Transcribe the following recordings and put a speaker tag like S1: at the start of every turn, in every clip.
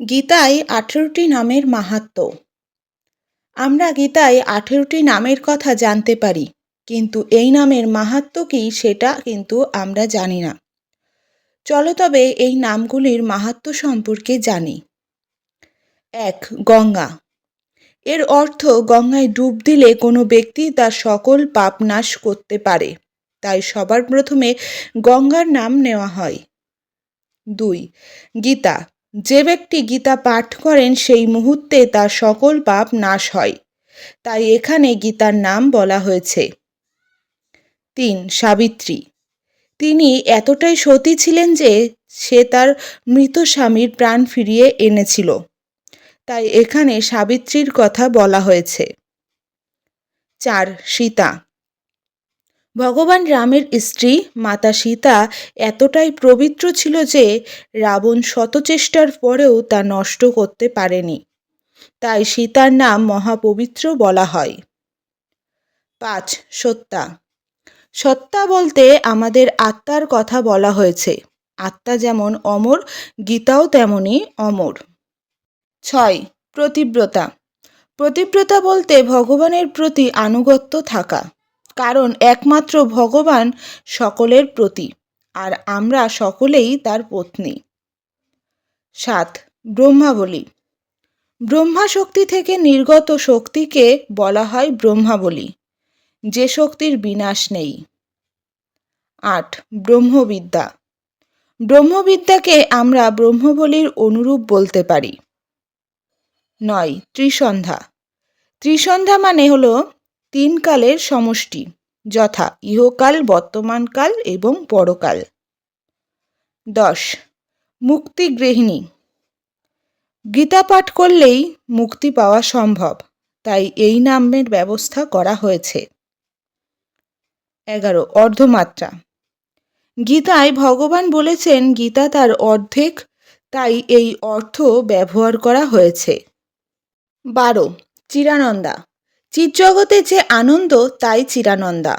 S1: গীতায় আঠেরোটি নামের মাহাত্ম্য আমরা গীতায় আঠেরোটি নামের কথা জানতে পারি, কিন্তু এই নামের মাহাত্ম্য কী সেটা কিন্তু আমরা জানি না। চলো তবে এই নামগুলির মাহাত্ম্য সম্পর্কে জানি। এক, গঙ্গা। এর অর্থ গঙ্গায় ডুব দিলে কোনো ব্যক্তি তার সকল পাপ নাশ করতে পারে, তাই সবার প্রথমে গঙ্গার নাম নেওয়া হয়। দুই, গীতা। যে ব্যক্তি গীতা পাঠ করেন, সেই মুহূর্তে তার সকল পাপ নাশ হয়। তাই এখানে গীতার নাম বলা হয়েছে। তিন, সাবিত্রী। তিনি এতটাই সতী ছিলেন যে সে তার মৃত স্বামীর প্রাণ ফিরিয়ে এনেছিল। তাই এখানে সাবিত্রীর কথা বলা হয়েছে। চার, সীতা। ভগবান রামের স্ত্রী মাতা সীতা এতটাই পবিত্র ছিল যে রাবণ শত চেষ্টার পরেও তা নষ্ট করতে পারেনি। তাই সীতার নাম মহাপবিত্র বলা হয়। পাঁচ, সত্তা। সত্তা বলতে আমাদের আত্মার কথা বলা হয়েছে। আত্মা যেমন অমর, গীতাও তেমনই অমর। ছয়, প্রতিব্রতা। প্রতিব্রতা বলতে ভগবানের প্রতি আনুগত্য থাকা। কারণ একমাত্র ভগবান সকলের প্রতি, আর আমরা সকলেই তার পত্নী। সাত, ব্রহ্মাবলী। ব্রহ্মা শক্তি থেকে নির্গত শক্তিকে বলা হয় ব্রহ্মাবলী, যে শক্তির বিনাশ নেই। আট, ব্রহ্মবিদ্যা। ব্রহ্মবিদ্যাকে আমরা ব্রহ্মবলীর অনুরূপ বলতে পারি। নয়, ত্রিসন্ধ্যা। ত্রিসন্ধ্যা মানে হলো তিন কালের সমষ্টি, যথা ইহকাল, বর্তমানকাল এবং পরকাল। দশ, মুক্তিগৃহিণী। গীতা পাঠ করলেই মুক্তি পাওয়া সম্ভব, তাই এই নামের ব্যবস্থা করা হয়েছে। এগারো, অর্ধমাত্রা। গীতায় ভগবান বলেছেন, গীতা তার অর্ধেক, তাই এই অর্থ ব্যবহার করা হয়েছে। বারো, চিরানন্দা। চিৎজগতে যে আনন্দ, তাই চিরানন্দা।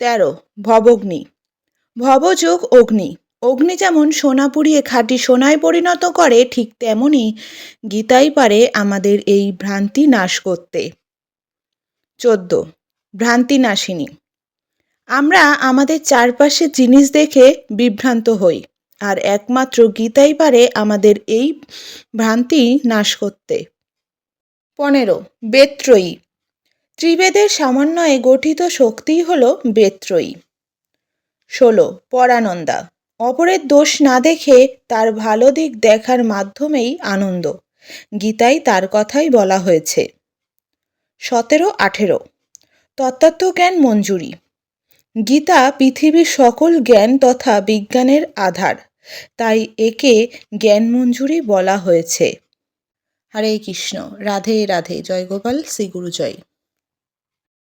S1: তেরো, ভবগ্নি। ভবযোগ অগ্নি। অগ্নি যেমন সোনা পুড়িয়ে খাঁটি সোনায় পরিণত করে, ঠিক তেমনই গীতাই পারে আমাদের এই ভ্রান্তি নাশ করতে। চোদ্দ ভ্রান্তি নাশিনী আমরা আমাদের চারপাশে জিনিস দেখে বিভ্রান্ত হই, আর একমাত্র গীতাই পারে আমাদের এই ভ্রান্তি নাশ করতে। পনেরো, বেত্রয়ী। ত্রিবেদের সমন্বয়ে গঠিত শক্তিই হল বেত্রয়ী। ষোলো, পরানন্দা। অপরের দোষ না দেখে তার ভালো দিক দেখার মাধ্যমেই আনন্দ। গীতায় তার কথাই বলা হয়েছে। সতেরো, আঠেরো। তত্ত্বজ্ঞান মঞ্জুরি। গীতা পৃথিবীর সকল জ্ঞান তথা বিজ্ঞানের আধার। তাই একে জ্ঞান মঞ্জুরি বলা হয়েছে। হরে কৃষ্ণ রাধে রাধে জয় গোপাল শ্রী গুরু জয়